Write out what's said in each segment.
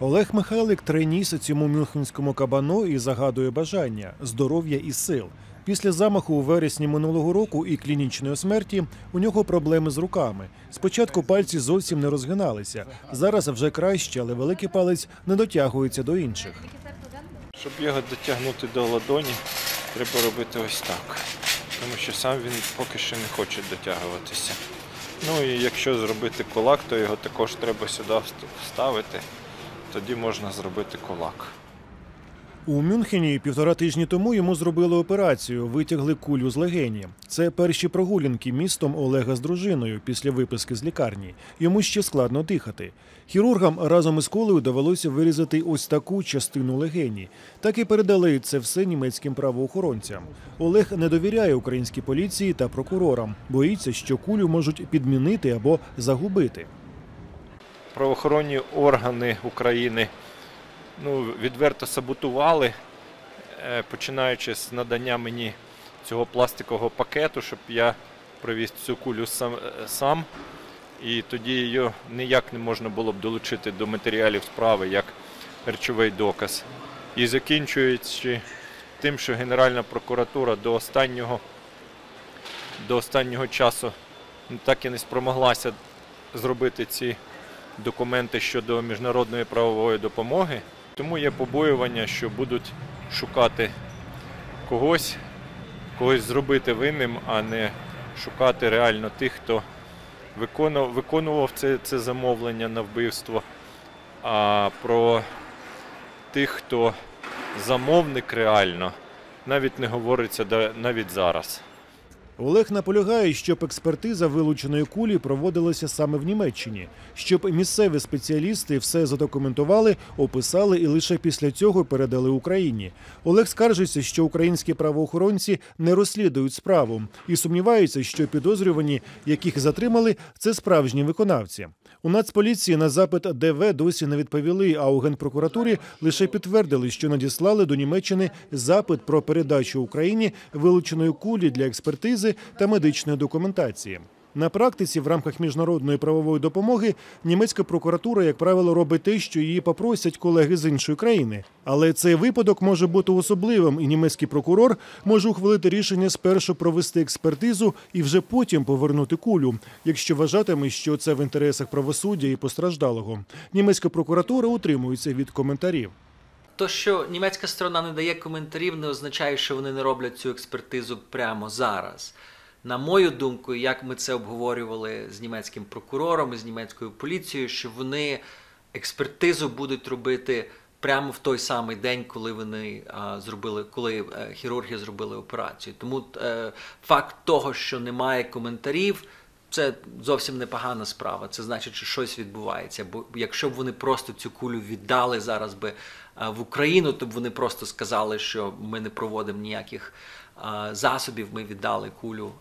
Олег Михайлик треніс цьому мюнхенському кабану і загадує бажання, здоров'я і сил. Після замаху у вересні минулого року і клінічної смерті у нього проблеми з руками. Спочатку пальці зовсім не розгиналися. Зараз вже краще, але великий палець не дотягується до інших. Щоб його дотягнути до ладоні, треба робити ось так. Тому що сам він поки що не хоче дотягуватися. Ну і якщо зробити кулак, то його також треба сюди вст- вставити. Тоді можна зробити кулак. У Мюнхені півтора тижні тому йому зробили операцію, витягли кулю з легені. Це перші прогулянки містом Олега з дружиною після виписки з лікарні. Йому ще складно дихати. Хірургам разом із колею довелося вирізати ось таку частину легені. Так і передали це все німецьким правоохоронцям. Олег не довіряє українській поліції та прокурорам, боїться, що кулю можуть підмінити або загубити. Правоохоронні органи України ну, відверто саботували, е, починаючи з надання мені цього пластикового пакету, щоб я привіз цю кулю сам, е, сам. І тоді її ніяк не можна було б долучити до матеріалів справи як речовий доказ. І закінчуючи тим, що Генеральна прокуратура до останнього, до останнього часу ну, так і не спромоглася зробити ці документи щодо міжнародної правової допомоги. Тому є побоювання, що будуть шукати когось, когось зробити винним, а не шукати реально тих, хто виконував, це, це замовлення на вбивство. А про тих, хто замовник реально, навіть не говориться навіть зараз. Олег наполягає, щоб експертиза вилученої кулі проводилася саме в Німеччині, щоб місцеві спеціалісти все задокументували, описали і лише після цього передали Україні. Олег скаржиться, що українські правоохоронці не розслідують справу і сумнівається, що підозрювані, яких затримали, це справжні виконавці. У Нацполіції на запит ДВ досі не відповіли, а у генпрокуратурі лише підтвердили, що надіслали до Німеччини запит про передачу Україні вилученої кулі для експертизи та медичної документації. На практиці в рамках міжнародної правової допомоги німецька прокуратура, як правило, робить те, що її попросять колеги з іншої країни. Але цей випадок може бути особливим, і німецький прокурор може ухвалити рішення спершу провести експертизу і вже потім повернути кулю, якщо вважатиме, що це в інтересах правосуддя і постраждалого. Німецька прокуратура утримується від коментарів. То, що німецька сторона не дає коментарів, не означає, що вони не роблять цю експертизу прямо зараз. На мою думку, як ми це обговорювали з німецьким прокурором і з німецькою поліцією, що вони експертизу будуть робити прямо в той самий день, коли вони а, зробили, коли е, хірурги зробили операцію. Тому е, факт того, що немає коментарів. Це зовсім непогана справа. Це значить, що щось відбувається. Бо якщо б вони просто цю кулю віддали зараз би в Україну, то б вони просто сказали, що ми не проводимо ніяких засобів. Ми віддали кулю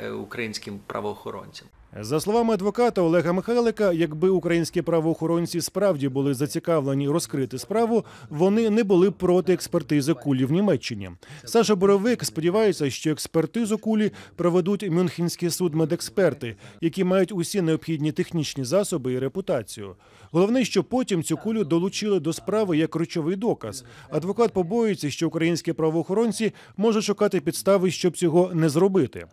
е, українським правоохоронцям. За словами адвоката Олега Михайлика, якби українські правоохоронці справді були зацікавлені розкрити справу, вони не були проти експертизи кулі в Німеччині. Саша Боровик сподівається, що експертизу кулі проведуть Мюнхенський суд медексперти, які мають усі необхідні технічні засоби і репутацію. Головне, що потім цю кулю долучили до справи як речовий доказ. Адвокат побоюється, що українські правоохоронці можуть шукати підстави, щоб цього не зробити.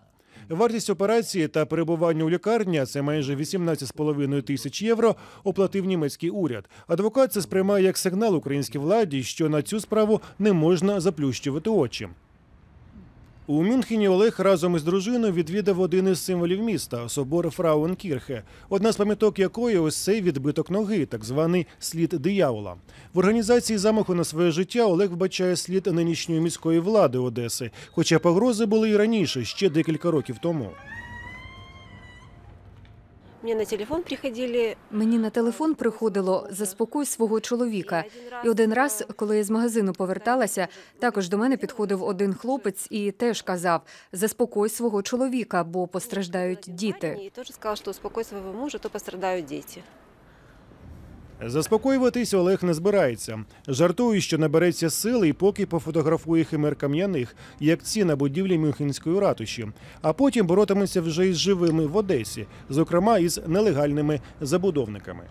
Вартість операції та перебування у лікарні це майже 18,5 тисяч євро. Оплатив німецький уряд. Адвокат це сприймає як сигнал українській владі, що на цю справу не можна заплющувати очі. У Мюнхені Олег разом із дружиною відвідав один із символів міста собор Фрауенкірхе, одна з пам'яток якої ось цей відбиток ноги, так званий слід диявола. В організації замаху на своє життя Олег вбачає слід нинішньої міської влади Одеси, хоча погрози були і раніше, ще декілька років тому. Мне на телефон приходили Мені на телефон приходило заспокой свого чоловіка. І один раз, коли я з магазину поверталася, також до мене підходив один хлопець і теж казав: заспокой свого чоловіка, бо постраждають діти. І теж сказав, що успокой свого мужа, то постраждають дети. Заспокоюватись Олег не збирається. Жартує, що набереться сили і поки пофотографує химер кам'яних, як ці на будівлі Мюнхенської ратуші, а потім боротиметься вже із живими в Одесі, зокрема із нелегальними забудовниками.